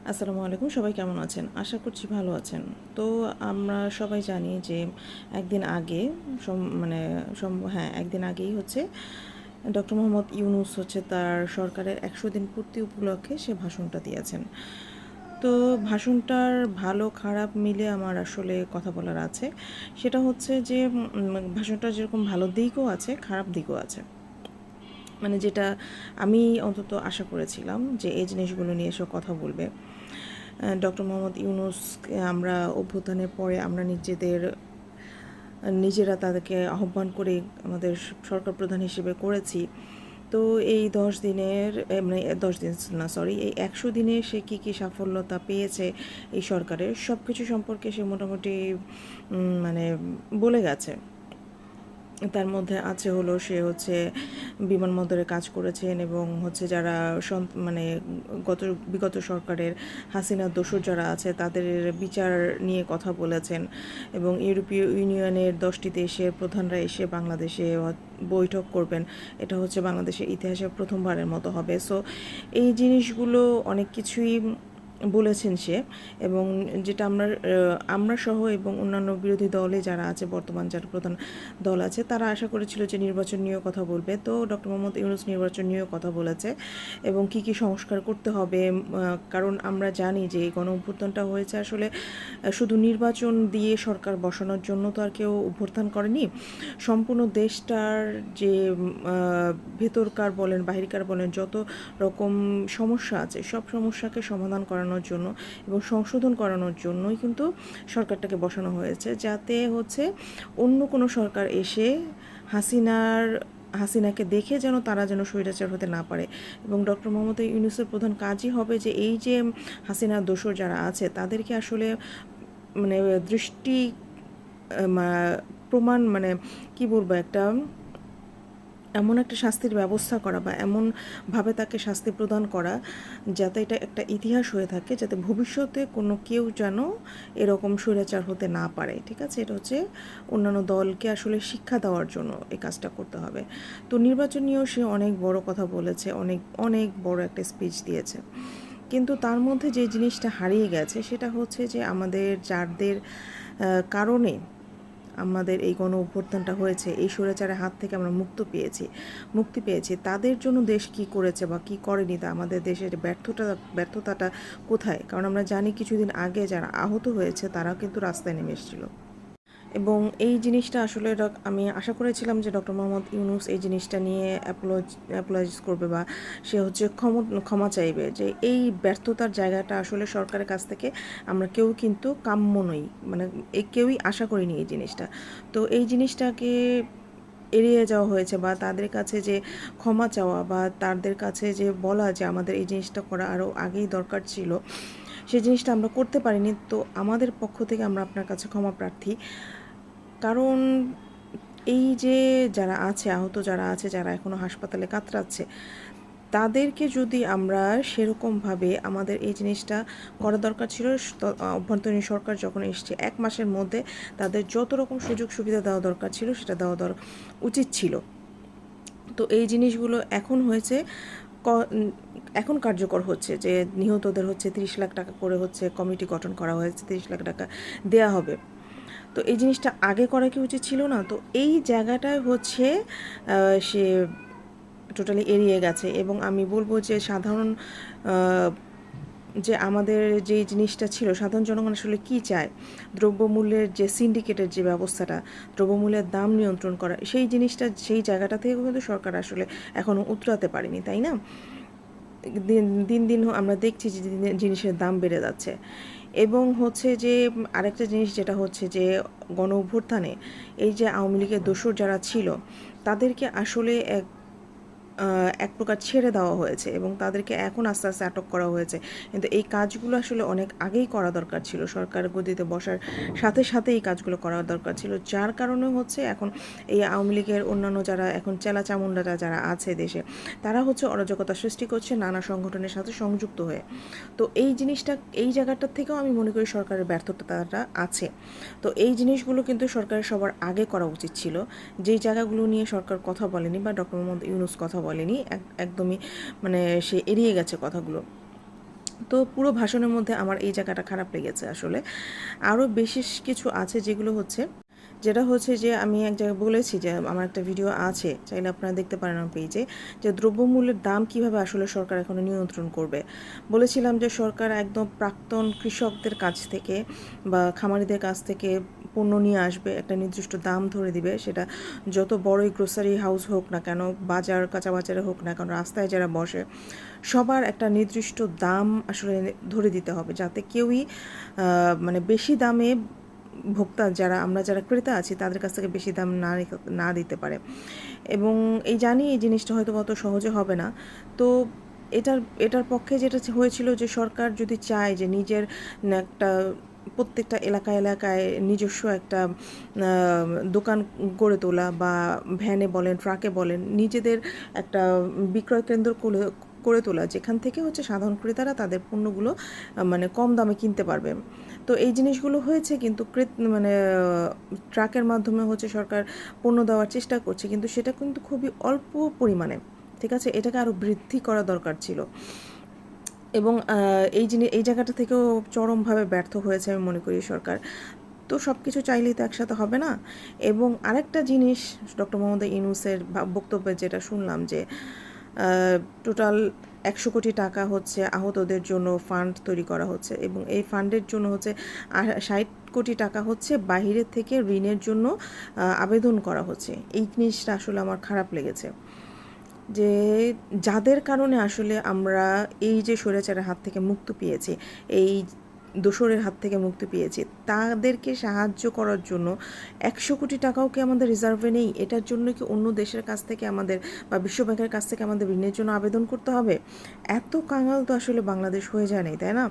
আসসালামু আলাইকুম সবাই কেমন আছেন? আশা করছি ভালো আছেন। তো আমরা সবাই জানি যে একদিন আগে মানে হ্যাঁ একদিন আগেই হচ্ছে ডক্টর মোহাম্মদ ইউনুস হচ্ছে তার সরকারের একশো দিন পূর্তি উপলক্ষে সে ভাষণটা দিয়েছেন। তো ভাষণটার ভালো খারাপ মিলে আমার আসলে কথা বলার আছে। সেটা হচ্ছে যে উম, ভাষণটা যেরকম ভালো দিকও আছে খারাপ দিকও আছে। মানে যেটা আমি অন্তত আশা করেছিলাম যে এই জিনিসগুলো নিয়ে এসে কথা বলবে। ডক্টর মোহাম্মদ ইউনুসকে আমরা অভ্যুত্থানের পরে আমরা নিজেদের, নিজেরা তাদেরকে আহ্বান করে আমাদের সরকার প্রধান হিসেবে করেছি। তো এই দশ দিনের মানে দশ দিন না সরি এই একশো দিনে সে কী কী সাফল্যতা পেয়েছে এই সরকারের সব কিছু সম্পর্কে সে মোটামুটি মানে বলে গেছে। তার মধ্যে আছে হলো সে হচ্ছে বিমানবন্দরে কাজ করেছেন এবং হচ্ছে যারা মানে গত বিগত সরকারের হাসিনা দোসর যারা আছে, তাদের বিচার নিয়ে কথা বলেছেন এবং ইউরোপীয় ইউনিয়নের দশটি দেশের প্রধানরা এসে বাংলাদেশে বৈঠক করবেন। এটা হচ্ছে বাংলাদেশের ইতিহাসে প্রথমবারের মতো হবে। সো এই জিনিসগুলো অনেক কিছুই বলেছেন সে এবং যেটা আমরা আমরা সহ এবং অন্যান্য বিরোধী দলে যারা আছে, বর্তমান যারা প্রধান দল আছে, তারা আশা করেছিল যে নির্বাচন নিয়েও কথা বলবে। তো ডক্টর মোহাম্মদ ইউনুস নির্বাচন নিয়েও কথা বলেছে এবং কি কি সংস্কার করতে হবে কারণ আমরা জানি যে এই গণ অভ্যুত্থানটা হয়েছে আসলে শুধু নির্বাচন দিয়ে সরকার বসানোর জন্য তো আর কেউ অভ্যুত্থান করেনি। সম্পূর্ণ দেশটার যে ভেতরকার বলেন, বাহিরকার বলেন, যত রকম সমস্যা আছে, সব সমস্যাকে সমাধান করানোর জন্য এবং সংশোধন করানোর জন্যই কিন্তু সরকারটাকে বসানো হয়েছে। যাতে হচ্ছে অন্য কোনো সরকার এসে হাসিনার, হাসিনাকে দেখে যেন তারা যেন স্বৈরাচার হতে না পারে এবং ডক্টর মোহাম্মদ ইউনুসের প্রধান কাজই হবে যে এই যে হাসিনার দোষর যারা আছে তাদেরকে আসলে মানে দৃষ্টি প্রমাণ মানে কি বলব একটা এমন একটা শাস্তির ব্যবস্থা করা বা এমনভাবে তাকে শাস্তি প্রদান করা যাতে এটা একটা ইতিহাস হয়ে থাকে, যাতে ভবিষ্যতে কোনো কেউ যেন এরকম স্বৈরাচার হতে না পারে, ঠিক আছে? এটা হচ্ছে অন্যান্য দলকে আসলে শিক্ষা দেওয়ার জন্য এই কাজটা করতে হবে। তো নির্বাচন নিয়েও সে অনেক বড় কথা বলেছে, অনেক অনেক বড় একটা স্পিচ দিয়েছে। কিন্তু তার মধ্যে যে জিনিসটা হারিয়ে গেছে সেটা হচ্ছে যে আমাদের যাদের কারণে আমাদের এই গণ অভ্যর্থানটা হয়েছে, এই স্বৈরাচারের হাত থেকে আমরা মুক্ত পেয়েছি, মুক্তি পেয়েছি। তাদের জন্য দেশ কি করেছে বা কি করেনি তা আমাদের দেশের ব্যর্থতা, ব্যর্থতাটা কোথায়? কারণ আমরা জানি কিছুদিন আগে যারা আহত হয়েছে তারা কিন্তু রাস্তায় নেমে এসেছিল। এবং এই জিনিসটা আসলে আমি আশা করেছিলাম যে ডক্টর মোহাম্মদ ইউনুস এই জিনিসটা নিয়ে অ্যাপোলজ অ্যাপোলজিস করবে বা সে হচ্ছে ক্ষম ক্ষমা চাইবে যে এই ব্যর্থতার জায়গাটা আসলে সরকারের কাছ থেকে আমরা কেউ কিন্তু কাম্য নই। মানে এই কেউই আশা করিনি এই জিনিসটা। তো এই জিনিসটাকে এড়িয়ে যাওয়া হয়েছে বা তাদের কাছে যে ক্ষমা চাওয়া বা তাদের কাছে যে বলা যে আমাদের এই জিনিসটা করা আরও আগেই দরকার ছিল সেই জিনিসটা আমরা করতে পারিনি। তো আমাদের পক্ষ থেকে আমরা আপনার কাছে ক্ষমা প্রার্থী। কারণ এই যে যারা আছে, আহত যারা আছে, যারা এখনও হাসপাতালে কাতরাচ্ছে, তাদেরকে যদি আমরা সেরকমভাবে আমাদের এই জিনিসটা করা দরকার ছিল অভ্যন্তরীণ সরকার যখন এসছে, এক মাসের মধ্যে তাদের যত রকম সুযোগ সুবিধা দেওয়া দরকার ছিল, সেটা দেওয়া দর, উচিত ছিল। তো এই জিনিসগুলো এখন হয়েছে এখন কার্যকর হচ্ছে যে নিহতদের হচ্ছে তিরিশ লাখ টাকা করে হচ্ছে কমিটি গঠন করা হয়েছে, তিরিশ লাখ টাকা দেয়া হবে। তো এই জিনিসটা আগে করা কি উচিত ছিল না? তো এই জায়গাটায় হচ্ছে সে টোটালি এড়িয়ে গেছে এবং আমি বলব যে সাধারণ যে আমাদের যে জিনিসটা ছিল, সাধারণ জনগণ আসলে কী চায়? দ্রব্যমূল্যের যে সিন্ডিকেটের যে ব্যবস্থাটা, দ্রব্যমূল্যের দাম নিয়ন্ত্রণ করা, সেই জিনিসটা, সেই জায়গাটা থেকে কিন্তু সরকার আসলে এখনও উতরাতে পারেনি, তাই না? দিন দিন আমরা দেখছি যে জিনিসের দাম বেড়ে যাচ্ছে। এবং হচ্ছে যে, আরেকটা জিনিস যেটা হচ্ছে যে গণ অভ্যুত্থানে এই যে আওয়ামী লীগের দোসর যারা ছিল, তাদেরকে আসলে এক এক প্রকার ছেড়ে দেওয়া হয়েছে এবং তাদেরকে এখন আস্তে আস্তে আটক করা হয়েছে। কিন্তু এই কাজগুলো আসলে অনেক আগেই করা দরকার ছিল। সরকার গদিতে বসার সাথে সাথে এই কাজগুলো করা দরকার ছিল। যার কারণে হচ্ছে এখন এই আওয়ামী লীগের অন্যান্য যারা এখন চেলা চামুন্ডারা যারা আছে দেশে, তারা হচ্ছে অরাজকতা সৃষ্টি করছে, নানা সংগঠনের সাথে সংযুক্ত হয়ে। তো এই জিনিসটা, এই জায়গাটার থেকেও আমি মনে করি সরকারের ব্যর্থতাটা আছে। তো এই জিনিসগুলো কিন্তু সরকারের সবার আগে করা উচিত ছিল। যেই জায়গাগুলো নিয়ে সরকার কথা বলেনি বা ডক্টর মোহাম্মদ ইউনুস কথা বলেনি এক- একদমই মানে সে এড়িয়ে গেছে কথাগুলো। তো পুরো ভাষণের মধ্যে আমার এই জায়গাটা খারাপ লেগেছে আসলে। আরও বেশি কিছু আছে যেগুলো হচ্ছে যেটা হচ্ছে যে আমি এক জায়গায় বলেছি যে আমার একটা ভিডিও আছে, চাইলে আপনারা দেখতে পারেন আমার পেজে, যে দ্রব্যমূল্যের দাম কীভাবে আসলে সরকার এখন নিয়ন্ত্রণ করবে। বলেছিলাম যে সরকার একদম প্রাক্তন কৃষকদের কাছ থেকে বা খামারিদের কাছ থেকে পণ্য নিয়ে আসবে, একটা নির্দিষ্ট দাম ধরে দিবে, সেটা যত বড়ই গ্রোসারি হাউস হোক না কেন, বাজার কাঁচা বাজারে হোক না কেন, রাস্তায় যারা বসে, সবার একটা নির্দিষ্ট দাম আসলে ধরে দিতে হবে, যাতে কেউই মানে বেশি দামে ভোক্তা যারা, আমরা যারা ক্রেতা আছি, তাদের কাছ থেকে বেশি দাম না না দিতে পারে। এবং এই জানি এই জিনিসটা হয়তো অত সহজে হবে না। তো এটার এটার পক্ষে যেটা হয়েছিল যে সরকার যদি চায় যে নিজের একটা প্রত্যেকটা এলাকা, এলাকায় নিজস্ব একটা দোকান গড়ে তোলা বা ভ্যানে বলেন, ট্রাকে বলেন, নিজেদের একটা বিক্রয় কেন্দ্র করে করে তোলা, যেখান থেকে হচ্ছে সাধারণ ক্রেতারা তাদের পণ্যগুলো মানে কম দামে কিনতে পারবে। তো এই জিনিসগুলো হয়েছে কিন্তু ক্রেত মানে ট্রাকের মাধ্যমে হচ্ছে সরকার পণ্য দেওয়ার চেষ্টা করছে, কিন্তু সেটা কিন্তু খুবই অল্প পরিমাণে, ঠিক আছে? এটাকে আরও বৃদ্ধি করা দরকার ছিল। এবং এই জিনিস এই জায়গাটা থেকেও চরমভাবে ব্যর্থ হয়েছে আমি মনে করি সরকার। তো সব কিছু চাইলেই তো একসাথে হবে না? এবং আরেকটা জিনিস, ডক্টর মোহাম্মদ ইউনুসের ভা- বক্তব্যে যেটা শুনলাম যে টোটাল একশো কোটি টাকা হচ্ছে আহতদের জন্য ফান্ড তৈরি করা হচ্ছে এবং এই ফান্ডের জন্য হচ্ছে ষাট কোটি টাকা হচ্ছে বাহিরের থেকে ঋণের জন্য আবেদন করা হচ্ছে। এই জিনিসটা আসলে আমার খারাপ লেগেছে। যে যাদের কারণে আসলে আমরা এই যে স্বৈরাচারের হাত থেকে মুক্ত পেয়েছি, এই দোসরের হাত থেকে মুক্তি পেয়েছে। তাদেরকে সাহায্য করার জন্য একশো কোটি টাকাও কি আমাদের রিজার্ভে নেই? এটার জন্য কি অন্য দেশের কাছ থেকে আমাদের বা বিশ্বব্যাংকের কাছ থেকে আমাদের ঋণের জন্য আবেদন করতে হবে? এত কাঙাল তো আসলে বাংলাদেশ হয়ে যায় তাই না?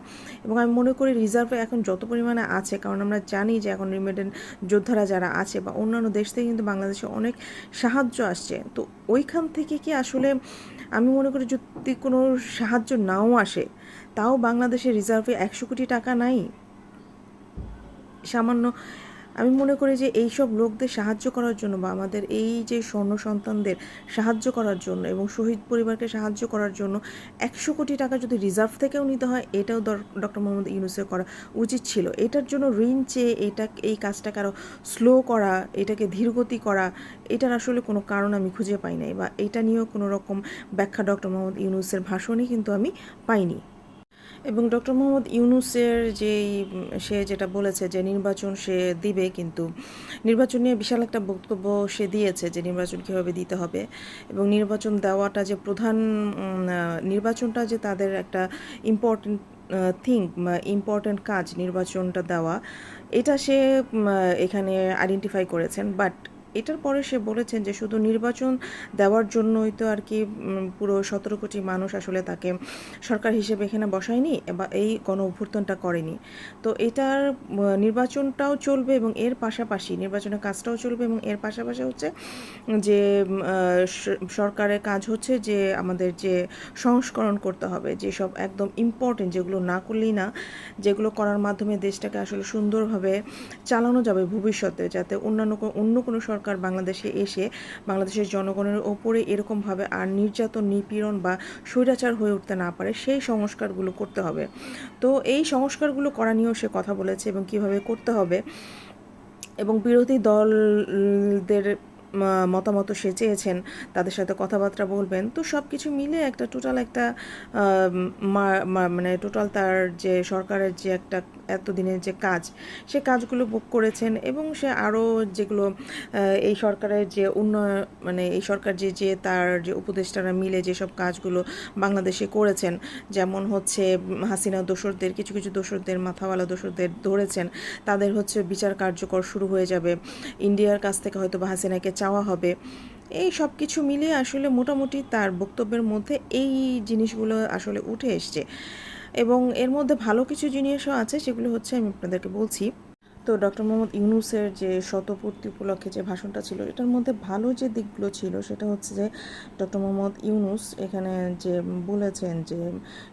এবং আমি মনে করি রিজার্ভে এখন যত পরিমাণে আছে, কারণ আমরা জানি যে এখন রিমেডেন্ট যোদ্ধারা যারা আছে বা অন্যান্য দেশ থেকে কিন্তু বাংলাদেশে অনেক সাহায্য আসছে। তো ওইখান থেকে কি আসলে আমি মনে করি যদি কোনো সাহায্য নাও আসে তাও বাংলাদেশের রিজার্ভে একশো কোটি টাকা নাই। সামান্য আমি মনে করি যে এই সব লোকদের সাহায্য করার জন্য বা আমাদের এই যে স্বর্ণ সন্তানদের সাহায্য করার জন্য এবং শহীদ পরিবারকে সাহায্য করার জন্য একশো কোটি টাকা যদি রিজার্ভ থেকেও নিতে হয়, এটাও ডক্টর মোহাম্মদ ইউনুসের করা উচিত ছিল। এটার জন্য ঋণ চেয়ে এটা, এই কাজটাকে আরও স্লো করা, এটাকে ধীরগতি করা, এটার আসলে কোনো কারণ আমি খুঁজে পাই নাই বা এটা নিয়েও কোনো রকম ব্যাখ্যা ডক্টর মোহাম্মদ ইউনুসের ভাষণই কিন্তু আমি পাইনি। এবং ডক্টর মোহাম্মদ ইউনুসের যেই, সে যেটা বলেছে যে নির্বাচন সে দিবে কিন্তু নির্বাচন নিয়ে বিশাল একটা বক্তব্য সে দিয়েছে যে নির্বাচন কীভাবে দিতে হবে এবং নির্বাচন দেওয়াটা যে প্রধান নির্বাচনটা যে তাদের একটা ইম্পর্টেন্ট থিং ইম্পর্টেন্ট কাজ নির্বাচনটা দেওয়া, এটা সে এখানে আইডেন্টিফাই করেছেন। বাট এটার পরে সে বলেছেন যে শুধু নির্বাচন দেওয়ার জন্যই তো আর কি পুরো সতেরো কোটি মানুষ আসলে তাকে সরকার হিসেবে এখানে বসায়নি বা এই গণ অভ্যর্থনটা করেনি। তো এটার নির্বাচনটাও চলবে এবং এর পাশাপাশি নির্বাচনের কাজটাও চলবে এবং এর পাশাপাশি হচ্ছে যে সরকারের কাজ হচ্ছে যে আমাদের যে সংস্করণ করতে হবে যেসব একদম ইম্পর্টেন্ট যেগুলো না করলেই না, যেগুলো করার মাধ্যমে দেশটাকে আসলে সুন্দরভাবে চালানো যাবে ভবিষ্যতে, যাতে অন্যান্য অন্য কোনো সরকার বাংলাদেশে এসে বাংলাদেশের জনগণের ওপরে এরকমভাবে আর নির্যাতন, নিপীড়ন বা স্বৈরাচার হয়ে উঠতে না পারে, সেই সংস্কারগুলো করতে হবে। তো এই সংস্কারগুলো করা নিয়েও সে কথা বলেছে এবং কীভাবে করতে হবে। এবং বিরোধী দলদের মতামত সে চেয়েছেন, তাদের সাথে কথাবার্তা বলবেন। তো সব কিছু মিলে একটা টোটাল একটা মানে টোটাল তার যে সরকারের যে একটা এতদিনের যে কাজ, সে কাজগুলো বুক করেছেন এবং সে আরও যেগুলো এই সরকারের যে উন্নয়ন মানে এই সরকার যে যে তার যে উপদেষ্টারা মিলে যেসব কাজগুলো বাংলাদেশে করেছেন, যেমন হচ্ছে হাসিনা দোসরদের, কিছু কিছু দোসরদের, মাথাওয়ালা দোসরদের ধরেছেন, তাদের হচ্ছে বিচার কার্যকর শুরু হয়ে যাবে। ইন্ডিয়ার কাছ থেকে হয়তো বা হাসিনাকে চাওয়া হবে। এই সব কিছু মিলিয়ে আসলে মোটামুটি তার বক্তব্যের মধ্যে এই জিনিসগুলো আসলে উঠে এসছে। এবং এর মধ্যে ভালো কিছু জিনিসও আছে, সেগুলো হচ্ছে আমি আপনাদেরকে বলছি। তো ডক্টর মোহাম্মদ ইউনুসের যে শতপূর্তি উপলক্ষে যে ভাষণটা ছিল, এটার মধ্যে ভালো যে দিকগুলো ছিল, সেটা হচ্ছে যে ডক্টর মোহাম্মদ ইউনুস এখানে যে বলেছেন যে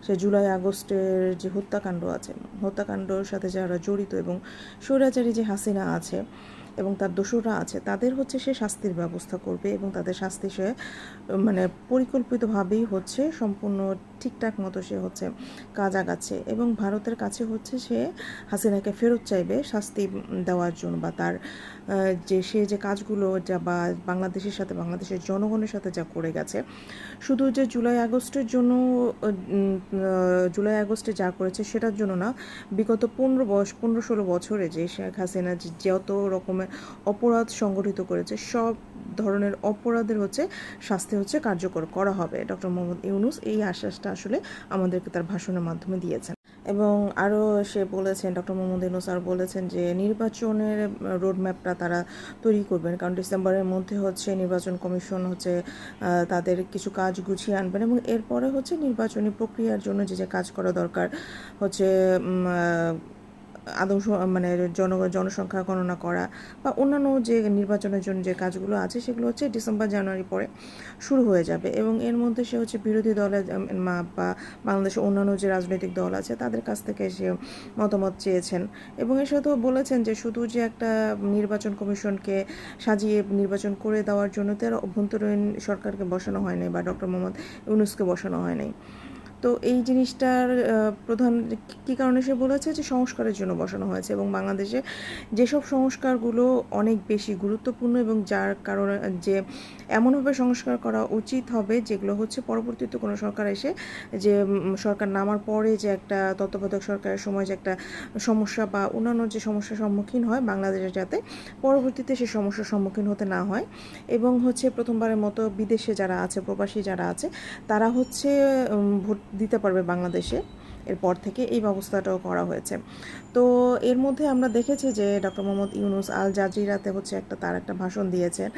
সে জুলাই আগস্টের যে হত্যাকাণ্ড আছে, হত্যাকাণ্ডর সাথে যারা জড়িত এবং স্বৈরাচারী যে হাসিনা আছে এবং তার দোষরা আছে, তাদের হচ্ছে সে শাস্তির ব্যবস্থা করবে এবং তাদের শাস্তি সে মানে পরিকল্পিতভাবেই হচ্ছে সম্পূর্ণ ঠিকঠাক মতো সে হচ্ছে কাজ আগাচ্ছে এবং ভারতের কাছে হচ্ছে সে হাসিনাকে ফেরত চাইবে শাস্তি দেওয়ার জন্য বা তার যে সে যে কাজগুলো যা বা বাংলাদেশের সাথে, বাংলাদেশের জনগণের সাথে যা করে গেছে, শুধু যে জুলাই আগস্টের জন্য জুলাই আগস্টে যা করেছে সেটার জন্য না, বিগত পনেরো বয়স, পনেরো ষোলো বছরে যে শেখ হাসিনা যত রকমের অপরাধ সংগঠিত করেছে, সব ধরনের অপরাধের হচ্ছে শাস্তি হচ্ছে কার্যকর করা হবে। ডক্টর মোহাম্মদ ইউনুস এই আশ্বাসটা আসলে আমাদেরকে তার ভাষণের মাধ্যমে দিয়েছেন। এবং আরও সে বলেছেন, ডক্টর মোহাম্মদ ইউনুস আর বলেছেন যে নির্বাচনের রোডম্যাপটা তারা তৈরি করবেন। কারণ ডিসেম্বরের মধ্যে হচ্ছে নির্বাচন কমিশন হচ্ছে তাদের কিছু কাজ গুছিয়ে আনবেন এবং এরপরে হচ্ছে নির্বাচনী প্রক্রিয়ার জন্য যে যে কাজ করা দরকার হচ্ছে আদৌ মানে জন জনসংখ্যা গণনা করা বা অন্যান্য যে নির্বাচনের জন্য যে কাজগুলো আছে সেগুলো হচ্ছে ডিসেম্বর, জানুয়ারি পরে শুরু হয়ে যাবে এবং এর মধ্যে সে হচ্ছে বিরোধী দলের মা- বা বাংলাদেশের অন্যান্য যে রাজনৈতিক দল আছে তাদের কাছ থেকে সে মতামত চেয়েছেন এবং এর সাথেও বলেছেন যে শুধু যে একটা নির্বাচন কমিশনকে সাজিয়ে নির্বাচন করে দেওয়ার জন্য তার অভ্যন্তরীণ সরকারকে বসানো হয় নাই বা ডক্টর মোহাম্মদ ইউনুসকে বসানো হয় নাই। তো এই জিনিসটার প্রধান কী কারণে সে বলেছে যে সংস্কারের জন্য বসানো হয়েছে এবং বাংলাদেশে যেসব সংস্কারগুলো অনেক বেশি গুরুত্বপূর্ণ এবং যার কারণে যে এমনভাবে সংস্কার করা উচিত হবে যেগুলো হচ্ছে পরবর্তীতে কোনো সরকার এসে যে সরকার নামার পরে যে একটা তত্ত্বাবধায়ক সরকারের সময় যে একটা সমস্যা বা অন্যান্য যে সমস্যার সম্মুখীন হয় বাংলাদেশে যাতে পরবর্তীতে সে সমস্যার সম্মুখীন হতে না হয় এবং হচ্ছে প্রথমবারের মতো বিদেশে যারা আছে, প্রবাসী যারা আছে, তারা হচ্ছে ভোট দিতে পারবে বাংলাদেশে। এরপর থেকে এই ব্যবস্থাটাও করা হয়েছে। তো এর মধ্যে আমরা দেখেছি যে ডক্টর মোহাম্মদ ইউনুস আল জাজিরাতে হচ্ছে একটা তার একটা ভাষণ দিয়েছেন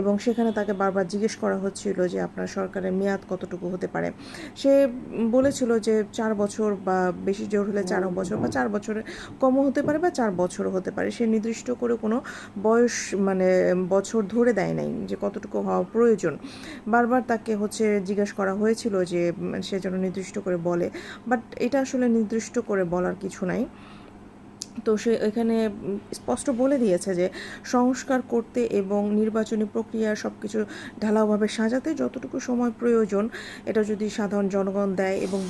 এবং সেখানে তাকে বারবার জিজ্ঞেস করা হচ্ছিল যে আপনার সরকারের মেয়াদ কতটুকু হতে পারে। সে বলেছিল যে চার বছর বা বেশি জোর হলে চার বছর বা চার বছরের কমও হতে পারে বা চার বছরও হতে পারে। সে নির্দিষ্ট করে কোনো বয়স মানে বছর ধরে দেয় নাই যে কতটুকু হওয়া প্রয়োজন। বারবার তাকে হচ্ছে জিজ্ঞেস করা হয়েছিল যে সে যেন নির্দিষ্ট করে বলে। বাট এটা আসলে নির্দিষ্ট করে বলার কিছু নাই। তো সে এখানে স্পষ্ট বলে দিয়েছে যে সংস্কার করতে এবং নির্বাচনী প্রক্রিয়া সব কিছু ঢালাওভাবে সাজাতে যতটুকু সময় প্রয়োজন, এটা যদি সাধারণ জনগণ দেয় এবং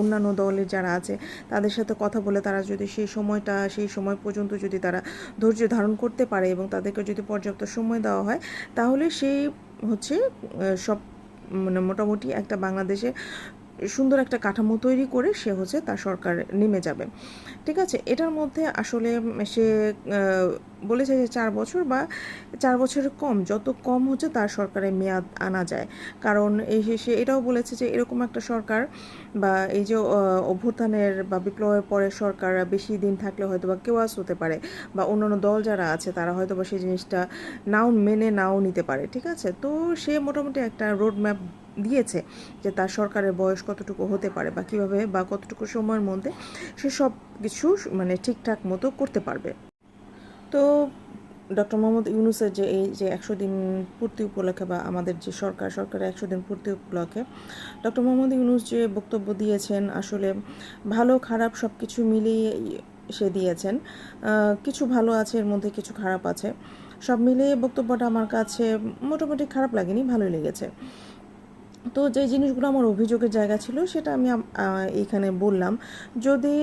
অন্যান্য দলের যারা আছে তাদের সাথে কথা বলে তারা যদি সেই সময়টা, সেই সময় পর্যন্ত যদি তারা ধৈর্য ধারণ করতে পারে এবং তাদেরকে যদি পর্যাপ্ত সময় দেওয়া হয়, তাহলে সেই হচ্ছে সব মানে মোটামুটি একটা বাংলাদেশে সুন্দর একটা কাঠামো তৈরি করে সে হচ্ছে তার সরকার নেমে যাবে। ঠিক আছে? এটার মধ্যে আসলে সে বলেছে যে চার বছর বা চার বছরের কম, যত কম হচ্ছে তার সরকারের মেয়াদ আনা যায়। কারণ এই সে- এটাও বলেছে যে এরকম একটা সরকার বা এই যে অভ্যুত্থানের বা বিপ্লবের পরে সরকার বেশি দিন থাকলে হয়তো বা কেওয়াস হতে পারে বা অন্যান্য দল যারা আছে তারা হয়তো বা সেই জিনিসটা নাও মেনে নাও নিতে পারে। ঠিক আছে? তো সে মোটামুটি একটা রোড ম্যাপ দিয়েছে যে তার সরকারের বয়স কতটুকু হতে পারে বা কীভাবে বা কতটুকু সময়ের মধ্যে সে সব কিছু মানে ঠিকঠাক মতো করতে পারবে। তো ডক্টর মোহাম্মদ ইউনুসের যে এই যে একশো দিন পূর্তি উপলক্ষে বা আমাদের যে সরকার, সরকারের একশো দিন পূর্তি উপলক্ষে ডক্টর মোহাম্মদ ইউনুস যে বক্তব্য দিয়েছেন, আসলে ভালো খারাপ সব কিছু মিলিয়ে সে দিয়েছেন। কিছু ভালো আছে, এর মধ্যে কিছু খারাপ আছে। সব মিলিয়ে বক্তব্যটা আমার কাছে মোটামুটি খারাপ লাগেনি, ভালোই লেগেছে। তো যে জিনিসগুলো আমার অভিযোগের জায়গা ছিল, সেটা আমি এইখানে বললাম। যদি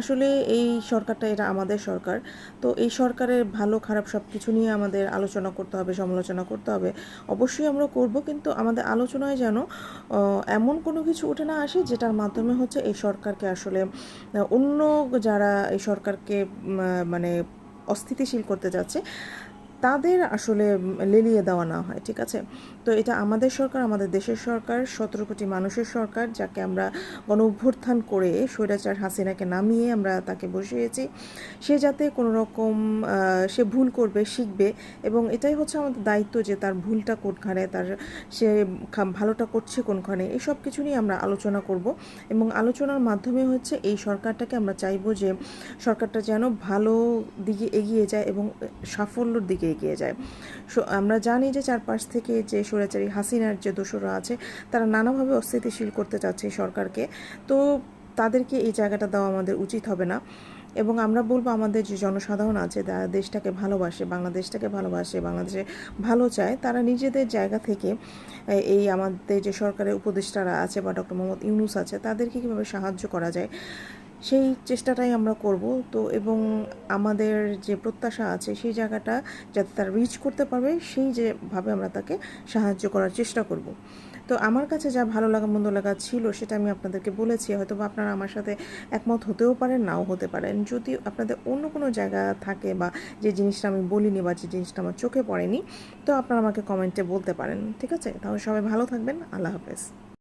আসলে এই সরকারটা, এটা আমাদের সরকার, তো এই সরকারের ভালো, খারাপ সব কিছু নিয়ে আমাদের আলোচনা করতে হবে, সমালোচনা করতে হবে। অবশ্যই আমরা করব, কিন্তু আমাদের আলোচনায় যেন এমন কোনো কিছু উঠে না আসে, যেটার মাধ্যমে হচ্ছে এই সরকারকে আসলে, অন্য যারা এই সরকারকে মানে অস্থিতিশীল করতে যাচ্ছে তাদের আসলে লেলিয়ে দেওয়া না হয়, ঠিক আছে? তো এটা আমাদের সরকার, আমাদের দেশের সরকার, সতেরো কোটি মানুষের সরকার যাকে আমরা গণ অভ্যুত্থান করে স্বৈরাচার হাসিনাকে নামিয়ে আমরা তাকে বসিয়েছি। সে যাতে কোনো রকম সে ভুল করবে, শিখবে এবং এটাই হচ্ছে আমাদের দায়িত্ব যে তার ভুলটা কোনখানে, তার সে ভালোটা করছে কোনখানে, এই সব কিছু নিয়ে আমরা আলোচনা করব এবং আলোচনার মাধ্যমে হচ্ছে এই সরকারটাকে আমরা চাইব যে সরকারটা যেন ভালো দিকে এগিয়ে যায় এবং সাফল্যর দিকে এগিয়ে যায়। সো, আমরা জানি যে চারপাশ থেকে যে স্বৈরাচারী হাসিনার যে দোসররা আছে, তারা নানাভাবে অস্থিতিশীল করতে চাচ্ছে সরকারকে। তো তাদেরকে এই জায়গাটা দেওয়া আমাদের উচিত হবে না। এবং আমরা বলব আমাদের যে জনসাধারণ আছে যারা দেশটাকে ভালোবাসে, বাংলাদেশটাকে ভালোবাসে, বাংলাদেশে ভালো চায়, তারা নিজেদের জায়গা থেকে এই আমাদের যে সরকারের উপদেষ্টারা আছে বা ডক্টর মোহাম্মদ ইউনুস আছে, তাদেরকে কীভাবে সাহায্য করা যায়? সেই চেষ্টাটাই আমরা করব। তো এবং আমাদের যে প্রত্যাশা আছে সেই জায়গাটা যাতে তারা রিচ করতে পারবে, সেই যেভাবে আমরা তাকে সাহায্য করার চেষ্টা করব। তো আমার কাছে যা ভালো লাগা, মন্দ লাগা ছিল সেটা আমি আপনাদেরকে বলেছি। হয়তো বা আপনারা আমার সাথে একমত হতেও পারেন, নাও হতে পারেন। যদি আপনাদের অন্য কোনো জায়গা থাকে বা যে জিনিসটা আমি বলিনি বা যে জিনিসটা আমার চোখে পড়েনি, তো আপনারা আমাকে কমেন্টে বলতে পারেন। ঠিক আছে? তাহলে সবাই ভালো থাকবেন। আল্লাহ হাফেজ।